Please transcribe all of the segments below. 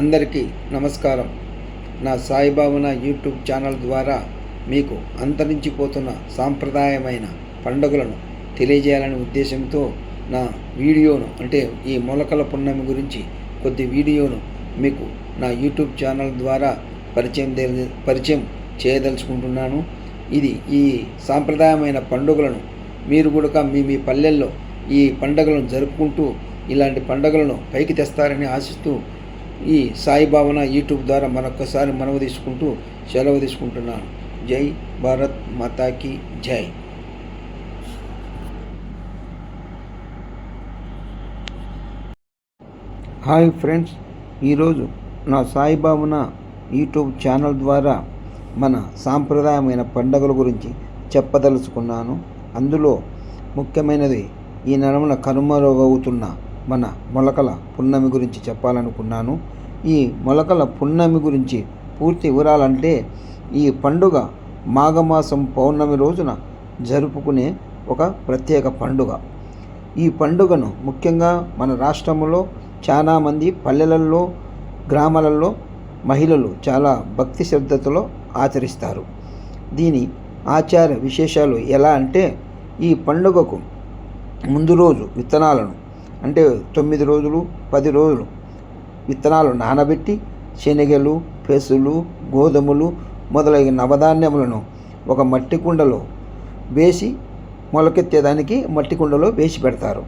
అందరికీ నమస్కారం. నా సాయిబాబున యూట్యూబ్ ఛానల్ ద్వారా మీకు అంతరించిపోతున్న సాంప్రదాయమైన పండుగలను తెలియజేయాలనే ఉద్దేశంతో నా వీడియోను అంటే ఈ మొలకల పున్నమి గురించి కొద్ది వీడియోను మీకు నా యూట్యూబ్ ఛానల్ ద్వారా పరిచయం పరిచయం చేయదలుచుకుంటున్నాను. ఇది ఈ సాంప్రదాయమైన పండుగలను మీరు కూడా మీ మీ పల్లెల్లో ఈ పండుగలను జరుపుకుంటూ ఇలాంటి పండుగలను పైకి తెస్తారని ఆశిస్తూ ఈ సాయిబాబన యూట్యూబ్ ద్వారా మరొకసారి మనవి తీసుకుంటూ సెలవు తీసుకుంటున్నాను. జై భారత్ మాతాకి జై. హాయ్ ఫ్రెండ్స్ ఈరోజు నా సాయిబాబున యూట్యూబ్ ఛానల్ ద్వారా మన సాంప్రదాయమైన పండుగల గురించి చెప్పదలుచుకున్నాను. అందులో ముఖ్యమైనది ఈ నడమల కనుమరుగవుతున్న మన మొలకల పున్నమి గురించి చెప్పాలనుకున్నాను. ఈ మొలకల పున్నమి గురించి పూర్తి వివరాలంటే ఈ పండుగ మాఘమాసం పౌర్ణమి రోజున జరుపుకునే ఒక ప్రత్యేక పండుగ. ఈ పండుగను ముఖ్యంగా మన రాష్ట్రంలో చాలామంది పల్లెలలో గ్రామాలలో మహిళలు చాలా భక్తి శ్రద్ధతో ఆచరిస్తారు. దీని ఆచార విశేషాలు ఎలా అంటే ఈ పండుగకు ముందు రోజు విత్తనాలను అంటే తొమ్మిది రోజులు పది రోజులు విత్తనాలు నానబెట్టి శనగలు పెసులు గోధుమలు మొదలైన నవధాన్యములను ఒక మట్టి కుండలో వేసి మొలకెత్తేదానికి మట్టి కుండలో వేసి పెడతారు.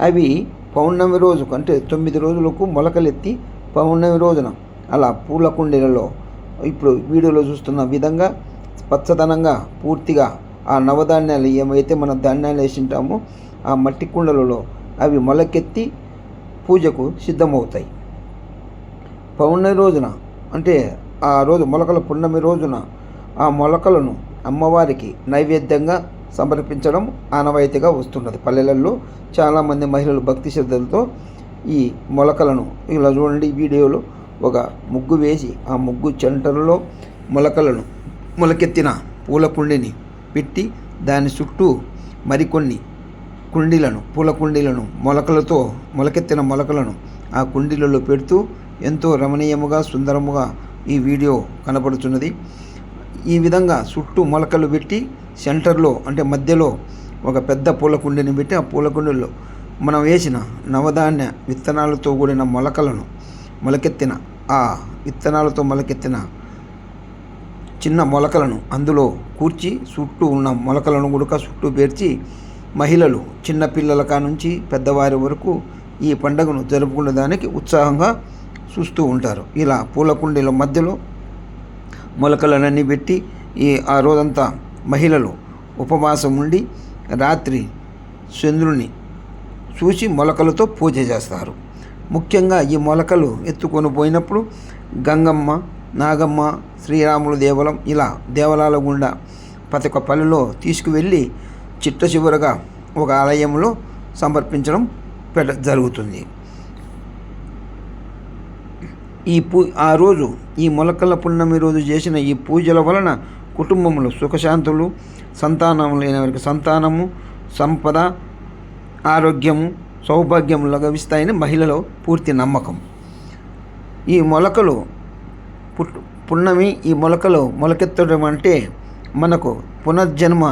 అవి పౌర్ణమి రోజుకు అంటే తొమ్మిది రోజులకు మొలకలెత్తి పౌర్ణమి రోజున అలా పూల కుండీలలో ఇప్పుడు వీడియోలో చూస్తున్న విధంగా పచ్చదనంగా పూర్తిగా ఆ నవధాన్యాలు ఏమైతే మనం ధాన్యాలు వేసింటామో ఆ మట్టి కుండలలో అవి మొలకెత్తి పూజకు సిద్ధమవుతాయి. పౌర్ణమి రోజున అంటే ఆ రోజు మొలకల పున్నమి రోజున ఆ మొలకలను అమ్మవారికి నైవేద్యంగా సమర్పించడం ఆనవాయితీగా వస్తున్నది. పల్లెలలో చాలామంది మహిళలు భక్తి శ్రద్ధలతో ఈ మొలకలను ఇలా చూడండి వీడియోలో ఒక ముగ్గు వేసి ఆ ముగ్గు చెంటలలో మొలకలను మొలకెత్తిన పూల కుండిని పెట్టి దాని చుట్టూ మరికొన్ని కుండీలను పూల కుండీలను మొలకలతో మొలకెత్తిన మొలకలను ఆ కుండీలలో పెడుతూ ఎంతో రమణీయముగా సుందరముగా ఈ వీడియో కనపడుతున్నది ఈ విధంగా చుట్టూ మొలకలు పెట్టి సెంటర్లో అంటే మధ్యలో ఒక పెద్ద పూల కుండీని పెట్టి ఆ పూల కుండీలో మనం వేసిన నవధాన్య విత్తనాలతో కూడిన మొలకలను మొలకెత్తిన ఆ విత్తనాలతో మొలకెత్తిన చిన్న మొలకలను అందులో కూర్చి చుట్టూ ఉన్న మొలకలను కూడా చుట్టూ పేర్చి మహిళలు చిన్నపిల్లల కానుంచి పెద్దవారి వరకు ఈ పండుగను జరుపుకునే దానికి ఉత్సాహంగా చూస్తూ ఉంటారు. ఇలా పూల కుండీల మధ్యలో మొలకలన్నీ పెట్టి ఈ ఆ రోజంతా మహిళలు ఉపవాసం ఉండి రాత్రి చంద్రుని చూసి మొలకలతో పూజ చేస్తారు. ముఖ్యంగా ఈ మొలకలు ఎత్తుకొని పోయినప్పుడు గంగమ్మ నాగమ్మ శ్రీరాములు దేవలం ఇలా దేవాలయాల గుండా ప్రతి ఒక్క పల్లెలో తీసుకువెళ్ళి చిట్ట చివరగా ఒక ఆలయంలో సమర్పించడం పెట్ట జరుగుతుంది. ఈ పూ ఆ రోజు ఈ మొలకల పున్నమి రోజు చేసిన ఈ పూజల వలన కుటుంబంలో సుఖశాంతులు సంతానం లేని వారికి సంతానము సంపద ఆరోగ్యము సౌభాగ్యము లభిస్తాయని మహిళలో పూర్తి నమ్మకం. ఈ మొలకలు పుట్ పున్నమి ఈ మొలకలు మొలకెత్తడం అంటే మనకు పునర్జన్మ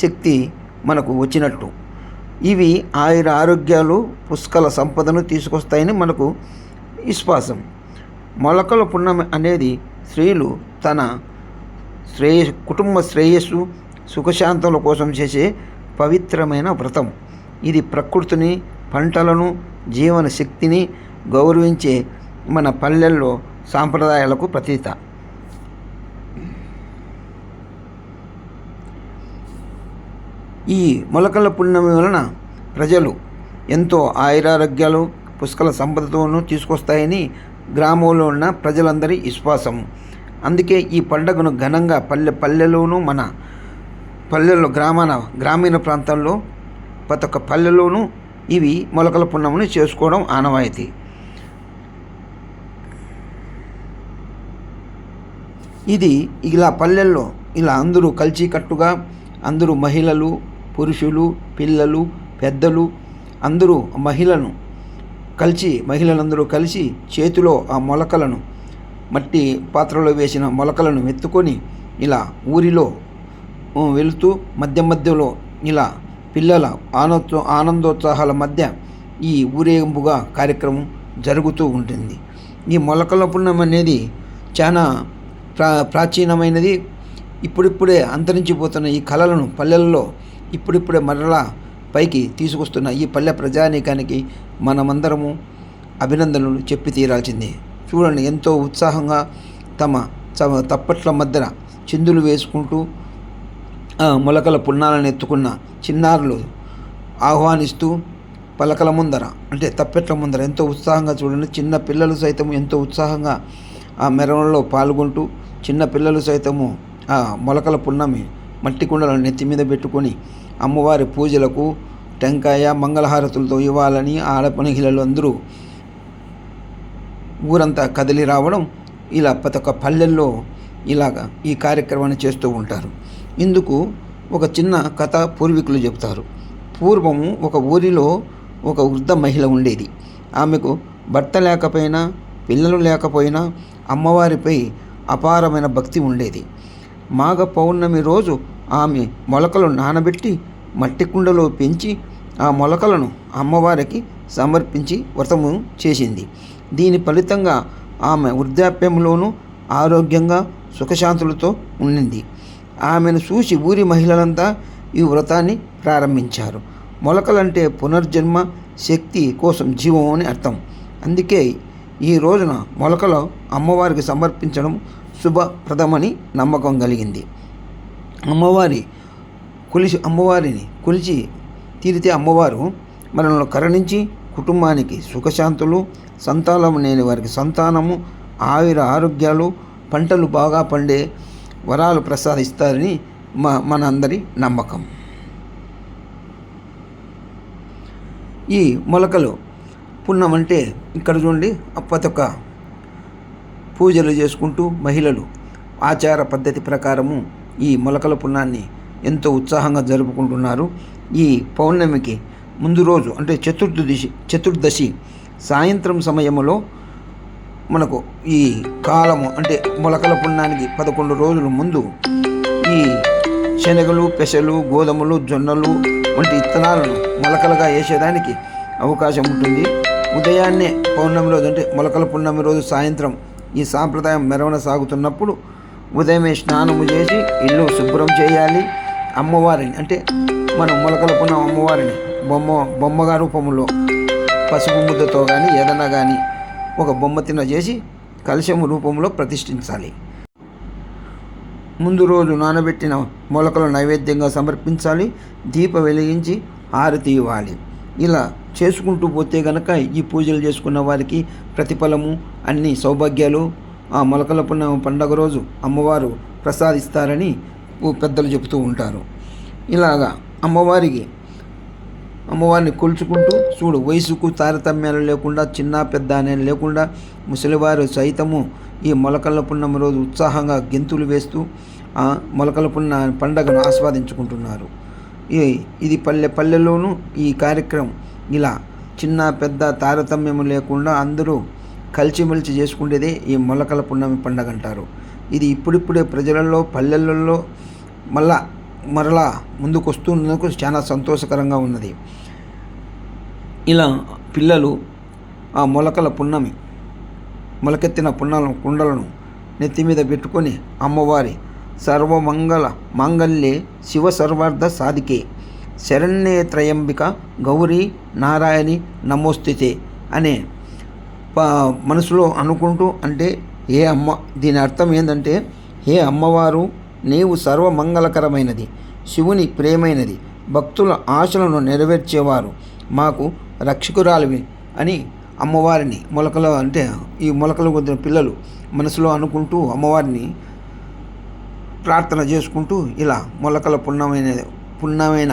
శక్తి మనకు వచ్చినట్టు. ఇవి ఆయుర ఆరోగ్యాలు పుష్కల సంపదను తీసుకొస్తాయని మనకు విశ్వాసం. మొలకల పుణ్యం అనేది స్త్రీలు తన శ్రేయ కుటుంబ శ్రేయస్సు సుఖశాంతుల కోసం చేసే పవిత్రమైన వ్రతం. ఇది ప్రకృతిని పంటలను జీవన శక్తిని గౌరవించే మన పల్లెల్లో సాంప్రదాయాలకు ప్రతీత. ఈ మొలకల పుణ్యమి వలన ప్రజలు ఎంతో ఆయురారోగ్యాలు పుష్కల సంపదతోనూ తీసుకొస్తాయని గ్రామంలో ఉన్న ప్రజలందరి విశ్వాసం. అందుకే ఈ పండుగను ఘనంగా పల్లె పల్లెలోనూ మన పల్లెల్లో గ్రామాన గ్రామీణ ప్రాంతాల్లో ప్రతి ఒక్క పల్లెలోనూ ఇవి మొలకల పున్నముని చేసుకోవడం ఆనవాయితీ. ఇది ఇలా పల్లెల్లో ఇలా అందరూ కలిసికట్టుగా అందరూ మహిళలు పురుషులు పిల్లలు పెద్దలు అందరూ మహిళను కలిసి మహిళలందరూ కలిసి చేతిలో ఆ మొలకలను మట్టి పాత్రలో వేసిన మొలకలను ఎత్తుకొని ఇలా ఊరిలో వెళుతూ మధ్య మధ్యలో ఇలా పిల్లల ఆనందో ఆనందోత్సాహాల మధ్య ఈ ఊరేగింపుగా కార్యక్రమం జరుగుతూ ఉంటుంది. ఈ మొలకల పుణ్యం అనేది చాలా ప్రా ప్రాచీనమైనది. ఇప్పుడిప్పుడే అంతరించిపోతున్న ఈ కళలను పల్లెల్లో ఇప్పుడిప్పుడే మరలా పైకి తీసుకొస్తున్న ఈ పల్లె ప్రజానీకానికి మనమందరము అభినందనలు చెప్పి తీరాల్సిందే. చూడండి ఎంతో ఉత్సాహంగా తమ తమ తప్పట్ల మధ్యన చిందులు వేసుకుంటూ మొలకల పున్నాలను ఎత్తుకున్న చిన్నారులు ఆహ్వానిస్తూ పలకల ముందర అంటే తప్పెట్ల ముందర ఎంతో ఉత్సాహంగా చూడండి చిన్న పిల్లలు సైతం ఎంతో ఉత్సాహంగా ఆ మెరవల్లో పాల్గొంటూ చిన్న పిల్లలు సైతము ఆ మొలకల పున్నమి మట్టి కుండలను నెత్తి మీద పెట్టుకొని అమ్మవారి పూజలకు టెంకాయ మంగళహారతులతో ఇవ్వాలని ఆడపనిహిలలు అందరూ ఊరంతా కదిలి రావడం ఇలా ప్రతి ఒక్క పల్లెల్లో ఇలాగ ఈ కార్యక్రమాన్ని చేస్తూ ఉంటారు. ఇందుకు ఒక చిన్న కథ పూర్వీకులు చెబుతారు పూర్వము ఒక ఊరిలో ఒక వృద్ధ మహిళ ఉండేది. ఆమెకు భర్త లేకపోయినా పిల్లలు లేకపోయినా అమ్మవారిపై అపారమైన భక్తి ఉండేది. మాఘ పౌర్ణమి రోజు ఆమె మొలకలు నానబెట్టి మట్టి కుండలో పెంచి ఆ మొలకలను అమ్మవారికి సమర్పించి వ్రతము చేసింది. దీని ఫలితంగా ఆమె వృద్ధాప్యంలోనూ ఆరోగ్యంగా సుఖశాంతులతో ఉండింది. ఆమెను చూసి ఊరి మహిళలంతా ఈ వ్రతాన్ని ప్రారంభించారు. మొలకలంటే పునర్జన్మ శక్తి కోసం జీవం అని అర్థం. అందుకే ఈ రోజున మొలకలు అమ్మవారికి సమర్పించడం శుభప్రదమని నమ్మకం కలిగింది. అమ్మవారి కొలిచి అమ్మవారిని కొలిచి తీరితే అమ్మవారు మనల్ని కరుణించి కుటుంబానికి సుఖశాంతులు సంతానం లేని వారికి సంతానము ఆయుర ఆరోగ్యాలు పంటలు బాగా పండే వరాలు ప్రసాదిస్తారని మా మన అందరి నమ్మకం. ఈ మొలకలు పుణ్యం అంటే ఇక్కడ చూడండి ప్రతి ఒక్క పూజలు చేసుకుంటూ మహిళలు ఆచార పద్ధతి ప్రకారము ఈ మొలకల పుణ్యాన్ని ఎంతో ఉత్సాహంగా జరుపుకుంటున్నారు. ఈ పౌర్ణమికి ముందు రోజు అంటే చతుర్దశి చతుర్దశి సాయంత్రం సమయంలో మనకు ఈ కాలము అంటే మొలకల పుణ్యానికి పదకొండు రోజుల ముందు ఈ శనగలు పెసలు గోధుమలు జొన్నలు వంటి ఇత్తనాలను మొలకలుగా వేసేదానికి అవకాశం ఉంటుంది. ఉదయాన్నే పౌర్ణమి రోజు అంటే మొలకల పున్నమి రోజు సాయంత్రం ఈ సాంప్రదాయం మెరవన సాగుతున్నప్పుడు ఉదయమే స్నానము చేసి ఇల్లు శుభ్రం చేయాలి. అమ్మవారిని అంటే మనం మొలకలుకున్న అమ్మవారిని. బొమ్మ బొమ్మగా రూపంలో పసుపు ముద్దతో కానీ ఏదైనా కానీ ఒక బొమ్మ తిన చేసి కలశము రూపంలో ప్రతిష్ఠించాలి. ముందు రోజు నానబెట్టిన మొలకలు నైవేద్యంగా సమర్పించాలి. దీప వెలిగించి హారతి ఇవ్వాలి. ఇలా చేసుకుంటూ పోతే గనక ఈ పూజలు చేసుకున్న వారికి ప్రతిఫలము అన్ని సౌభాగ్యాలు. ఆ మొలకల పుణ్యం పండగ రోజు అమ్మవారు ప్రసాదిస్తారని పెద్దలు చెబుతూ ఉంటారు. ఇలాగా అమ్మవారికి అమ్మవారిని కొలుచుకుంటూ చూడు వయసుకు తారతమ్యాలు లేకుండా చిన్న పెద్ద అనేది లేకుండా ముసలివారు సైతము ఈ మొలకల పున్నమ రోజు ఉత్సాహంగా గెంతులు వేస్తూ ఆ మొలకల పున్న పండగను ఆస్వాదించుకుంటున్నారు. ఇది పల్లె పల్లెలోనూ ఈ కార్యక్రమం. ఇలా చిన్న పెద్ద తారతమ్యము లేకుండా అందరూ కలిసిమెలిసి చేసుకునేదే ఈ మొలకల పున్నమి పండగ అంటారు ఇది ఇప్పుడిప్పుడే ప్రజలలో పల్లెలలో మళ్ళా మరలా ముందుకు వస్తున్నందుకు చాలా సంతోషకరంగా ఉన్నది. ఇలా పిల్లలు ఆ మొలకల పున్నమి మొలకెత్తిన పున్నలను కుండలను నెత్తి మీద పెట్టుకొని అమ్మవారి సర్వమంగళ మాంగళ్యే శివ సర్వార్థ సాధికే. శరణ్యే త్రయంబిక గౌరీ నారాయణి నమోస్తుతే అనే ప మనసులో అనుకుంటూ అంటే ఏ అమ్మ దీని అర్థం ఏంటంటే హే అమ్మవారు నీవు సర్వమంగళకరమైనది శివుని ప్రేమైనది భక్తుల ఆశలను నెరవేర్చేవారు మాకు రక్షకురాలివి అని అమ్మవారిని మొలకలు అంటే ఈ మొలకలు కొద్దిన పిల్లలు మనసులో అనుకుంటూ అమ్మవారిని ప్రార్థన చేసుకుంటూ ఇలా మొలకల పుణ్యమైన పుణ్యమైన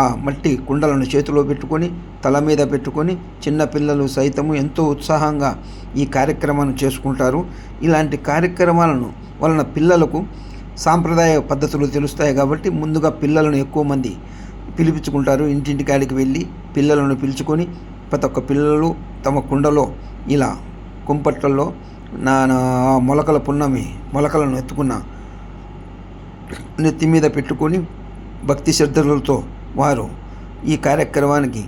ఆ మట్టి కుండలను చేతిలో పెట్టుకొని తల మీద పెట్టుకొని చిన్నపిల్లలు సైతము ఎంతో ఉత్సాహంగా ఈ కార్యక్రమాన్ని చేసుకుంటారు. ఇలాంటి కార్యక్రమాలను వలన పిల్లలకు సాంప్రదాయ పద్ధతులు తెలుస్తాయి కాబట్టి ముందుగా పిల్లలను ఎక్కువ మంది పిలిపించుకుంటారు. ఇంటింటికాడికి వెళ్ళి పిల్లలను పిలుచుకొని ప్రతి ఒక్క పిల్లలు తమ కుండలో ఇలా కుంపట్లలో నా నా మొలకల పున్నమి మొలకలను ఎత్తుకున్న నెత్తి మీద పెట్టుకొని భక్తి శ్రద్ధలతో వారు ఈ కార్యక్రమానికి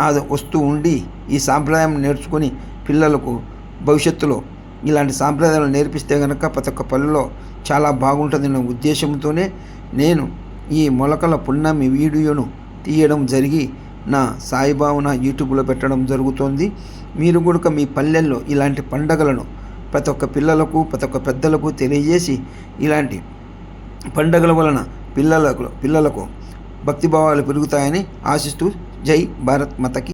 ఆ వస్తూ ఉండి ఈ సాంప్రదాయం నేర్చుకొని పిల్లలకు భవిష్యత్తులో ఇలాంటి సాంప్రదాయాలు నేర్పిస్తే కనుక ప్రతి ఒక్క పల్లెలో చాలా బాగుంటుందన్న ఉద్దేశంతోనే నేను ఈ మొలకల పున్నమి వీడియోను తీయడం జరిగి నా సాయిబాబున యూట్యూబ్లో పెట్టడం జరుగుతోంది. మీరు కూడా మీ పల్లెల్లో ఇలాంటి పండగలను ప్రతి ఒక్క పిల్లలకు ప్రతి ఒక్క పెద్దలకు తెలియజేసి ఇలాంటి పండుగల వలన పిల్లలకు పిల్లలకు భక్తిభావాలు పెరుగుతాయని ఆశిస్తూ జై భారత్ మతకి.